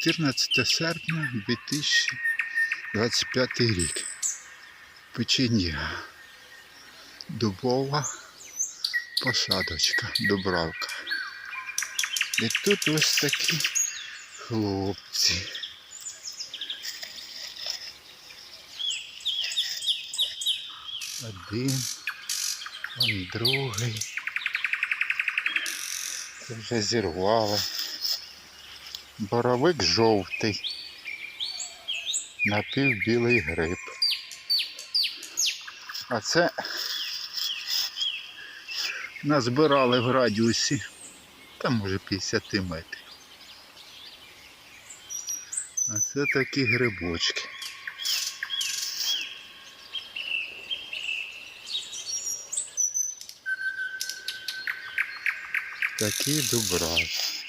14 серпня 2025 рік. Печенья. Дубова посадочка, Дубравка. І тут ось такі хлопці. Один, он другий. Це вже зірвало. Боровик жовтий. Напівбілий гриб. А це назбирали в радіусі, там може 50 метрів. А це такі грибочки. Такі дубравки.